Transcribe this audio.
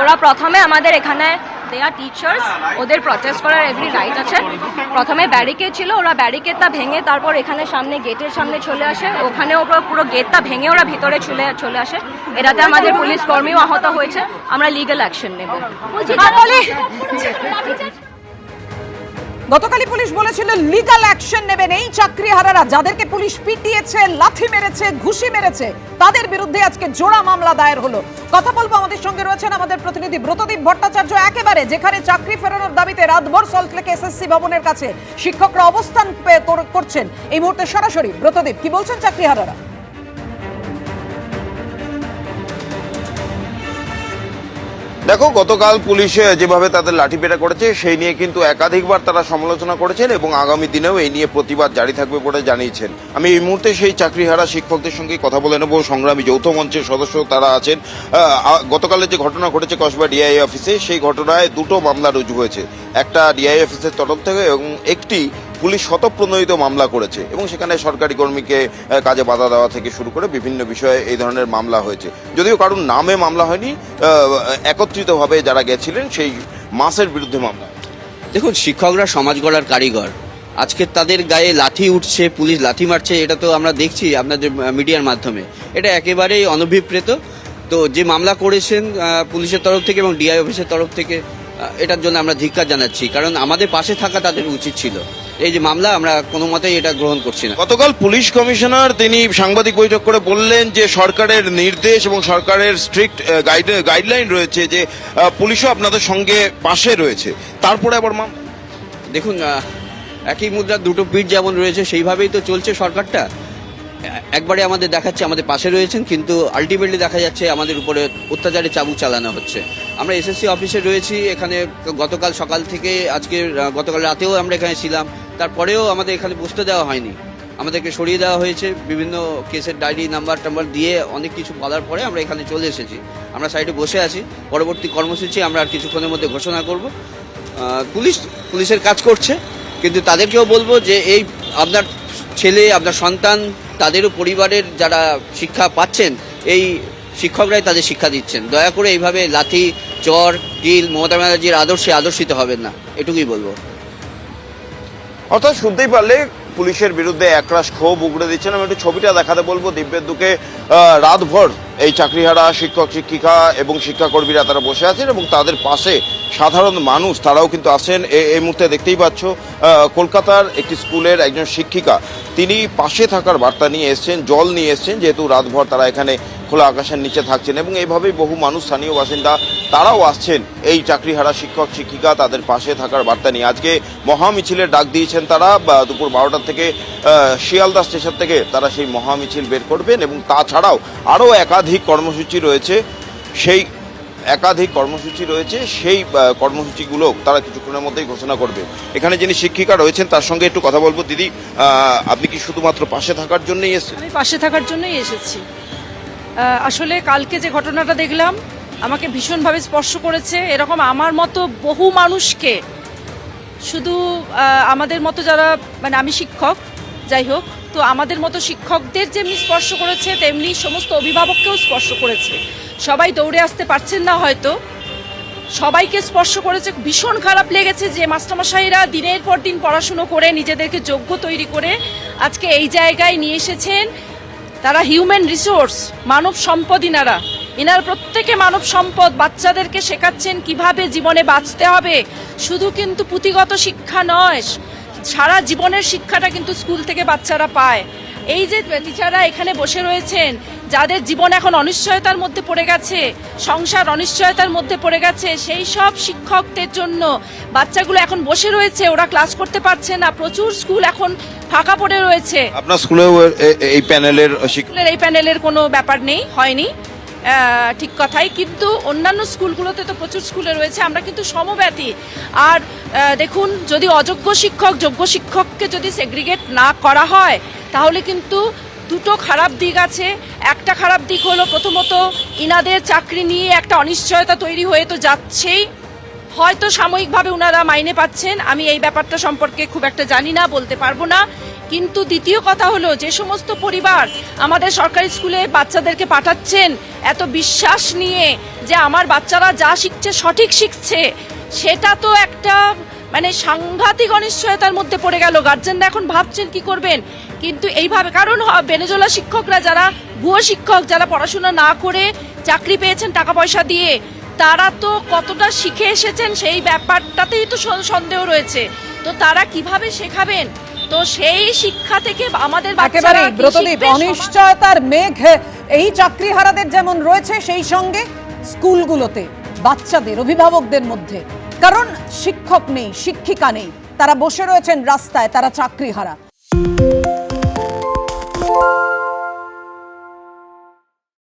ওরা প্রথমে আমাদের এখানে দেয়া টিচার্স ওদের প্রটেস্ট করার এভরি রাইট আছে। প্রথমে ব্যারিকেড ছিল, ওরা ব্যারিকেডটা ভেঙে তারপর এখানে সামনে গেটের সামনে চলে আসে। ওখানে ওরা পুরো গেটটা ভেঙে ওরা ভিতরে চলে চলে আসে। এটাতে আমাদের পুলিশ কর্মীও আহত হয়েছে। আমরা লিগাল অ্যাকশন নেব। গতকালই পুলিশ বলেছিল লিগাল অ্যাকশন নেবেন এই চাকরিহারারা যাদেরকে পুলিশ পিটিয়েছে, লাথি মেরেছে, ঘুষি মেরেছে, তাদের বিরুদ্ধে আজকে জোড়া মামলা দায়ের হলো। কথা বলব আমাদের সঙ্গে রয়েছেন আমাদের প্রতিনিধি ব্রতদীপ ভট্টাচার্য, একেবারে যেখানে চাকরি ফেরানোর দাবিতে রাতভর সল্টলেক এসএসসি ভবনের কাছে শিক্ষকরা অবস্থান করছেন। এই মুহূর্তে সরাসরি ব্রতদীপ, কি বলছেন চাকরিহারারা দেখো, গতকাল পুলিশ যেভাবে তাদের লাঠিপেটা করেছে, সেই নিয়ে কিন্তু একাধিকবার তারা সমালোচনা করেছেন এবং আগামী দিনেও এই নিয়ে প্রতিবাদ জারি থাকবে বলে জানিয়েছেন। আমি এই মুহূর্তে সেই চাকরিহারা শিক্ষকদের সঙ্গে কথা বলে নেব। সংগ্রামী যৌথ মঞ্চের সদস্য তারা আছেন। গতকালের যে ঘটনা ঘটেছে কসবা ডিআই অফিসে, সেই ঘটনায় দুটো মামলা রুজু হয়েছে। একটা ডিআই অফিসের তরফ থেকে এবং একটি পুলিশ শতপ্রণোদিত মামলা করেছে এবং সেখানে সরকারি কর্মীকে কাজে বাধা দেওয়া থেকে শুরু করে বিভিন্ন বিষয়ে এই ধরনের মামলা হয়েছে। যদিও কারণ নামে মামলা হয়নি একত্রিতভাবে যারা গেছিলেন সেই মাসের বিরুদ্ধে মামলা। দেখুন, শিক্ষকরা সমাজ গড়ার কারিগর। আজকে তাদের গায়ে লাঠি উঠছে, পুলিশ লাঠি মারছে, এটা তো আমরা দেখছি আপনাদের মিডিয়ার মাধ্যমে। এটা একেবারেই অনভিপ্রেত। তো যে মামলা করেছেন পুলিশের তরফ থেকে এবং ডিআই অফিসের তরফ থেকে এটার জন্য আমরা ধিক্কার জানাচ্ছি। কারণ আমাদের পাশে থাকা তাদের উচিত ছিল। এই যে মামলা আমরা কোনো মতেই এটা গ্রহণ করছি না। গতকাল পুলিশ কমিশনার তিনি সাংবাদিক বৈঠক করে বললেন যে সরকারের নির্দেশ এবং সরকারের স্ট্রিক্ট গাইডলাইন রয়েছে যে পুলিশও আপনাদের সঙ্গে পাশে রয়েছে। তারপরে আবার মামলা। দেখুন একই মুদ্রার দুটো পিঠ যেমন রয়েছে সেইভাবেই তো চলছে সরকারটা। একবারে আমাদের দেখাচ্ছে আমাদের পাশে রয়েছেন কিন্তু আলটিমেটলি দেখা যাচ্ছে আমাদের উপরে অত্যাচারে চাবুক চালানো হচ্ছে। আমরা এসএসসি অফিসে রয়েছি এখানে গতকাল সকাল থেকে আজকে গতকাল রাতেও আমরা এখানে ছিলাম। তারপরেও আমাদের এখানে বসতে দেওয়া হয়নি। আমাদেরকে সরিয়ে দেওয়া হয়েছে, বিভিন্ন কেসের ডায়েরি নাম্বার টাম্বার দিয়ে অনেক কিছু বলার পরে আমরা এখানে চলে এসেছি। আমরা সাইডে বসে আছি। পরবর্তী কর্মসূচি আমরা আর কিছুক্ষণের মধ্যে ঘোষণা করব। পুলিশ, পুলিশের কাজ করছে, কিন্তু তাদেরকেও বলব যে এই আপনার ছেলে, আপনার সন্তান, তাদেরও পরিবারের যারা শিক্ষা পাচ্ছেন, এই শিক্ষকরাই তাদের শিক্ষা দিচ্ছেন। দয়া করে এইভাবে লাথি, চর, কিল মমতা ব্যানার্জির আদর্শে আদর্শিত হবেন না। এটুকুই বলব। অর্থাৎ শুনতেই পারলে পুলিশের বিরুদ্ধে একরাশ ক্ষোভ উগড়ে দিচ্ছেন। আমি একটু ছবিটা দেখাতে বলব। দিব্যেন্দুকে রাতভর এই চাকরিহারা শিক্ষক, শিক্ষিকা এবং শিক্ষাকর্মীরা তারা বসে আছেন এবং তাদের পাশে সাধারণ মানুষ তারাও কিন্তু আসেন এই মুহূর্তে দেখতেই পাচ্ছ কলকাতার একটি স্কুলের একজন শিক্ষিকা, তিনি পাশে থাকার বার্তা নিয়ে এসছেন, জল নিয়ে এসছেন। যেহেতু রাতভর তারা এখানে খোলা আকাশের নিচে থাকছেন এবং এইভাবেই বহু মানুষ, স্থানীয় বাসিন্দা তারাও আসছেন এই চাকরিহারা শিক্ষক, শিক্ষিকা তাদের পাশে থাকার বার্তা নিয়ে। আজকে মহা মিছিলের ডাক দিয়েছেন তারা দুপুর বারোটা থেকে শিয়ালদা স্টেশন থেকে তারা সেই মহা মিছিল বের করবেন এবং তাছাড়াও আরও একাধিক কর্মসূচি রয়েছে, সেই একাধিক কর্মসূচি রয়েছে, সেই কর্মসূচিগুলো তারা কিছুক্ষণের মধ্যেই ঘোষণা করবে। এখানে যিনি শিক্ষিকা রয়েছেন তার সঙ্গে একটু কথা বলব। দিদি আপনি কি শুধুমাত্র পাশে থাকার জন্যই এসেছেন? পাশে থাকার জন্যই এসেছি। আসলে কালকে যে ঘটনাটা দেখলাম, আমাকে ভীষণভাবে স্পর্শ করেছে। এরকম আমার মতো বহু মানুষকে শুধু আমাদের মতো যারা মানে আমি শিক্ষক, যাই হোক, তো আমাদের মতো শিক্ষকদের যেমনি স্পর্শ করেছে, তেমনি সমস্ত অভিভাবককেও স্পর্শ করেছে। সবাই দৌড়ে আসতে পারছেন না হয়তো। সবাইকে স্পর্শ করেছে। ভীষণ খারাপ লেগেছে যে মাস্টারমশাইরা দিনের পর দিন পড়াশুনো করে, নিজেদেরকে যোগ্য তৈরি করে আজকে এই জায়গায় নিয়ে এসেছেন। তারা হিউম্যান রিসোর্স মানব সম্পদ ইনারা ইনার প্রত্যেকে মানব সম্পদ, বাচ্চাদেরকে শেখাচ্ছেন কীভাবে জীবনে বাঁচতে হবে। শুধু কিন্তু পুঁথিগত শিক্ষা নয়, সারা জীবনের শিক্ষাটা কিন্তু স্কুল থেকে বাচ্চারা পায়। এই যে টিচাররা এখানে বসে রয়েছেন যাদের জীবন এখন অনিশ্চয়তার মধ্যে পড়ে গেছে সংসার অনিশ্চয়তার মধ্যে পড়ে গেছে সেই সব শিক্ষকদের জন্য বাচ্চাগুলো এখন বসে রয়েছে ওরা ক্লাস করতে পারছে না প্রচুর স্কুল এখন ফাঁকা পড়ে রয়েছে। আপনার স্কুলেও এই প্যানেলের স্কুলের এই প্যানেলের কোনো ব্যাপার নেই হয়নি ঠিক কথাই কিন্তু অন্যান্য স্কুলগুলোতে তো প্রচুর স্কুলে রয়েছে আমরা কিন্তু সমব্যথী আর দেখুন যদি অযোগ্য শিক্ষক যোগ্য শিক্ষককে যদি সেগ্রিগেট না করা হয় তাহলে কিন্তু দুটো খারাপ দিক আছে। একটা খারাপ দিক হলো প্রথমত ইনাদের চাকরি নিয়ে একটা অনিশ্চয়তা তৈরি হয়ে তো যাচ্ছেই। হয়তো সাময়িকভাবে ওনারা মাইনে পাচ্ছেন, আমি এই ব্যাপারটা সম্পর্কে খুব একটা জানি না, বলতে পারব না। কিন্তু দ্বিতীয় কথা হলো, যে সমস্ত পরিবার আমাদের সরকারি স্কুলে বাচ্চাদেরকে পাঠাচ্ছেন, এত বিশ্বাস নিয়ে যে আমার বাচ্চারা যা শিখছে সঠিক শিখছে, সেটা তো একটা মানে সাংঘাতিক অনিশ্চয়তার মধ্যে পড়ে গেল। গার্জেনরা এখন ভাবছেন কি করবেন? কিন্তু এইভাবে কারণ বেনেজোলা শিক্ষকরা যারা ভুয়ো শিক্ষক যারা পড়াশোনা না করে চাকরি পেয়েছেন টাকা পয়সা দিয়ে তারা তো কতটা শিখে এসেছেন সেই ব্যাপারটাতেই তো সন্দেহ রয়েছে। তো তারা কীভাবে শেখাবেন? তো সেই শিক্ষা থেকে আমাদের একেবারে ব্রতদীপ অনিশ্চয়তার মেঘ এই চাকরিহারাদের যেমন রয়েছে সেই সঙ্গে স্কুলগুলোতে বাচ্চাদের অভিভাবকদের মধ্যে কারণ শিক্ষক নেই শিক্ষিকা নেই। তারা বসে রয়েছেন রাস্তায় তারা চাকরিহারা।